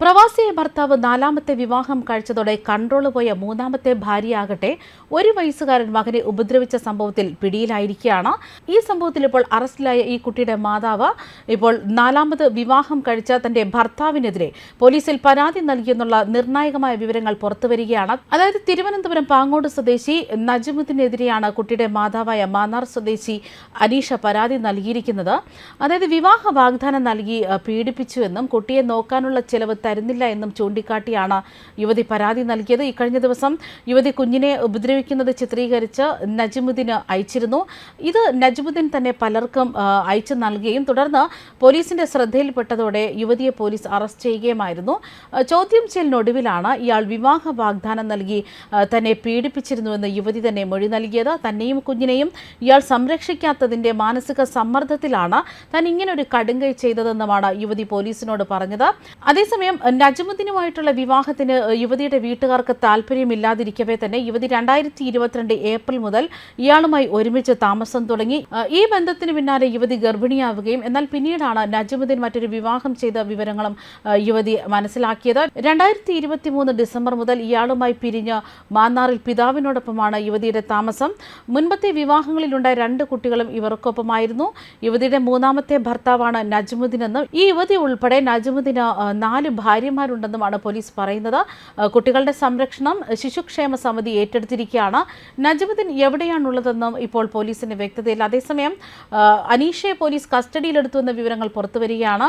പ്രവാസിയെ ഭർത്താവ് നാലാമത്തെ വിവാഹം കഴിച്ചതോടെ കൺട്രോൾ പോയ മൂന്നാമത്തെ ഭാര്യയാകട്ടെ ഒരു വയസ്സുകാരൻ മകനെ ഉപദ്രവിച്ച സംഭവത്തിൽ പിടിയിലായിരിക്കുകയാണ്. ഈ സംഭവത്തിൽ ഇപ്പോൾ അറസ്റ്റിലായ ഈ കുട്ടിയുടെ മാതാവ് ഇപ്പോൾ നാലാമത് വിവാഹം കഴിച്ച തന്റെ ഭർത്താവിനെതിരെ പോലീസിൽ പരാതി നൽകിയെന്നുള്ള നിർണായകമായ വിവരങ്ങൾ പുറത്തുവരികയാണ്. അതായത് തിരുവനന്തപുരം പാങ്ങോട് സ്വദേശി നജ്മുദ്ദീനെതിരെയാണ് കുട്ടിയുടെ മാതാവായ മാന്നാർ സ്വദേശി അനീഷ പരാതി നൽകിയിരിക്കുന്നത്. അതായത് വിവാഹ വാഗ്ദാനം നൽകി പീഡിപ്പിച്ചുവെന്നും കുട്ടിയെ നോക്കാനുള്ള ചെലവ് തരുന്നില്ല എന്നും ചൂണ്ടിക്കാട്ടിയാണ് യുവതി പരാതി നൽകിയത്. ഇക്കഴിഞ്ഞ ദിവസം യുവതി കുഞ്ഞിനെ ഉപദ്രവിക്കുന്നത് ചിത്രീകരിച്ച് നജിമുദ്ദീന് അയച്ചിരുന്നു. ഇത് നജിമുദ്ദീൻ തന്നെ പലർക്കും അയച്ചു നൽകുകയും തുടർന്ന് പോലീസിന്റെ ശ്രദ്ധയിൽപ്പെട്ടതോടെ യുവതിയെ പോലീസ് അറസ്റ്റ് ചെയ്യുകയുമായിരുന്നു. ചോദ്യം ചെയ്യലിനൊടുവിലാണ് ഇയാൾ വിവാഹ വാഗ്ദാനം നൽകി തന്നെ പീഡിപ്പിച്ചിരുന്നുവെന്ന് യുവതി തന്നെ മൊഴി നൽകിയത്. തന്നെയും കുഞ്ഞിനെയും ഇയാൾ സംരക്ഷിക്കാത്തതിന്റെ മാനസിക സമ്മർദ്ദത്തിലാണ് താൻ ഇങ്ങനെ ഒരു കടുങ്കൈ ചെയ്തതെന്നുമാണ് യുവതി പോലീസിനോട് പറഞ്ഞത്. അതേസമയം നജമുദ്ദീനുമായിട്ടുള്ള വിവാഹത്തിന് യുവതിയുടെ വീട്ടുകാർക്ക് താല്പര്യമില്ലാതിരിക്കവേ തന്നെ യുവതി രണ്ടായിരത്തി ഇരുപത്തിരണ്ട് ഏപ്രിൽ മുതൽ ഇയാളുമായി ഒരുമിച്ച് താമസം തുടങ്ങി. ഈ ബന്ധത്തിന് പിന്നാലെ യുവതി ഗർഭിണിയാവുകയും എന്നാൽ പിന്നീടാണ് നജമുദ്ദീൻ മറ്റൊരു വിവാഹം ചെയ്ത വിവരങ്ങളും യുവതി മനസ്സിലാക്കിയത്. രണ്ടായിരത്തി ഇരുപത്തി മൂന്ന് ഡിസംബർ മുതൽ ഇയാളുമായി പിരിഞ്ഞ് മാന്നാറിൽ പിതാവിനോടൊപ്പമാണ് യുവതിയുടെ താമസം. മുൻപത്തെ വിവാഹങ്ങളിലുണ്ടായ രണ്ട് കുട്ടികളും ഇവർക്കൊപ്പമായിരുന്നു. യുവതിയുടെ മൂന്നാമത്തെ ഭർത്താവാണ് നജമുദ്ദീൻ എന്നും ഈ യുവതി ഉൾപ്പെടെ നജമുദ്ദീന് നാല് നാല് ഭാര്യമാരുണ്ടെന്നുമാണ് പോലീസ് പറയുന്നത്. കുട്ടികളുടെ സംരക്ഷണം ശിശുക്ഷേമ സമിതി ഏറ്റെടുത്തിരിക്കുകയാണ്. നജമുദ്ദീൻ എവിടെയാണുള്ളതെന്നും ഇപ്പോൾ പോലീസിന് വ്യക്തതയില്ല അതേസമയം അനീഷയെ പോലീസ് കസ്റ്റഡിയിലെടുത്തുവെന്ന വിവരങ്ങൾ പുറത്തുവരികയാണ്. വരികയാണ്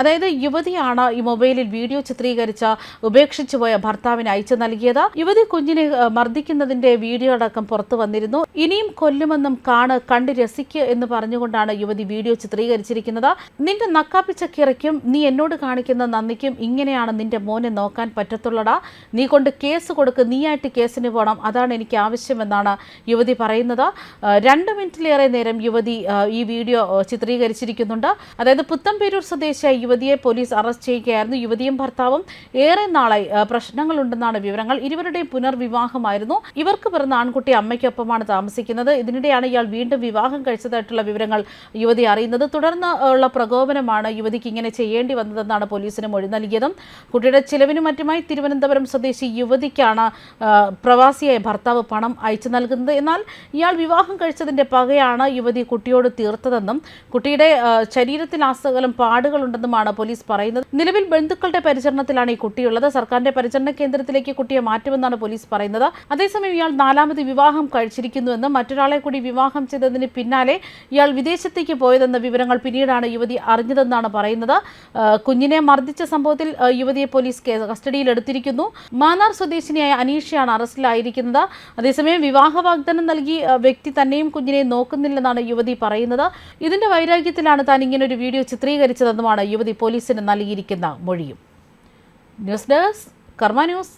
അതായത് യുവതിയാണ് ഈ മൊബൈലിൽ വീഡിയോ ചിത്രീകരിച്ച ഉപേക്ഷിച്ചു പോയ ഭർത്താവിന് അയച്ചു നൽകിയത്. യുവതി കുഞ്ഞിനെ മർദ്ദിക്കുന്നതിന്റെ വീഡിയോ അടക്കം പുറത്തു വന്നിരുന്നു. ഇനിയും കൊല്ലുമെന്നും കാണ് കണ്ട് രസിക്ക് എന്ന് പറഞ്ഞുകൊണ്ടാണ് യുവതി വീഡിയോ ചിത്രീകരിച്ചിരിക്കുന്നത്. നിന്റെ നക്കാപ്പിച്ച കിറയ്ക്കും നീ എന്നോട് കാണിക്കുന്ന നന്ദിക്കും ഇങ്ങനെയാണ് നിന്റെ മോനെ നോക്കാൻ പറ്റത്തുള്ളടാ. നീ കൊണ്ട് കേസ് കൊടുക്ക് നീയായിട്ട് കേസിന് പോകണം അതാണ് എനിക്ക് ആവശ്യമെന്നാണ് യുവതി പറയുന്നത്. രണ്ട് മിനിറ്റിലേറെ നേരം യുവതി ഈ വീഡിയോ ചിത്രീകരിച്ചിരിക്കുന്നുണ്ട്. അതായത് പുത്തമ്പേരൂർ സ്വദേശിയായ യുവതിയെ പോലീസ് അറസ്റ്റ് ചെയ്യുകയായിരുന്നു. യുവതിയും ഭർത്താവും ഏറെ നാളായി പ്രശ്നങ്ങളുണ്ടെന്നാണ് വിവരങ്ങൾ. ഇരുവരുടെയും പുനർവിവാഹമായിരുന്നു. ഇവർക്ക് പിറന്ന ആൺകുട്ടി അമ്മയ്ക്കൊപ്പമാണ് താമസിക്കുന്നത്. ഇതിനിടെയാണ് ഇയാൾ വീണ്ടും വിവാഹം കഴിച്ചതായിട്ടുള്ള വിവരങ്ങൾ യുവതി അറിയുന്നത്. തുടർന്ന് ഉള്ള പ്രകോപനമാണ് യുവതിക്ക് ഇങ്ങനെ ചെയ്യേണ്ടി വന്നതെന്നാണ് പോലീസിന് മൊഴി നൽകിയതും കുട്ടിയുടെ ചിലവിനും മറ്റുമായി തിരുവനന്തപുരം സ്വദേശി യുവതിക്കാണ് പ്രവാസിയായ ഭർത്താവ് പണം അയച്ചു നൽകുന്നത്. എന്നാൽ ഇയാൾ വിവാഹം കഴിച്ചതിന്റെ പകയാണ് യുവതി കുട്ടിയോട് തീർത്തതെന്നും കുട്ടിയുടെ ശരീരത്തിൽ ആസകലം പാടുകളുണ്ടെന്നുമാണ് പോലീസ് പറയുന്നത്. നിലവിൽ ബന്ധുക്കളുടെ പരിചരണത്തിലാണ് ഈ കുട്ടിയുള്ളത്. സർക്കാരിന്റെ പരിചരണ കേന്ദ്രത്തിലേക്ക് കുട്ടിയെ മാറ്റുമെന്നാണ് പോലീസ് പറയുന്നത്. അതേസമയം ഇയാൾ നാലാമത് വിവാഹം കഴിച്ചിരിക്കുന്നുവെന്നും മറ്റൊരാളെ കൂടി വിവാഹം ചെയ്തതിന് പിന്നാലെ ഇയാൾ വിദേശത്തേക്ക് പോയതെന്ന വിവരങ്ങൾ പിന്നീടാണ് യുവതി അറിഞ്ഞതെന്നാണ് പറയുന്നത്. കുഞ്ഞിനെ മർദ്ദിച്ച സംഭവത്തിൽ യുവതിയെ പോലീസ് കസ്റ്റഡിയിലെടുത്തിരിക്കുന്നു. മാന്നാർ സ്വദേശിനിയായ അനീഷയാണ് അറസ്റ്റിലായിരിക്കുന്നത്. അതേസമയം വിവാഹ വാഗ്ദാനം നൽകി വ്യക്തി തന്നെയും കുഞ്ഞിനെ നോക്കുന്നില്ലെന്നാണ് യുവതി പറയുന്നത്. ഇതിന്റെ വൈരാഗ്യത്തിലാണ് താൻ ഇങ്ങനെ ഒരു വീഡിയോ ചിത്രീകരിച്ചതെന്നുമാണ് യുവതി പോലീസിന് നൽകിയിരിക്കുന്ന മൊഴിയും. News desk Karma news.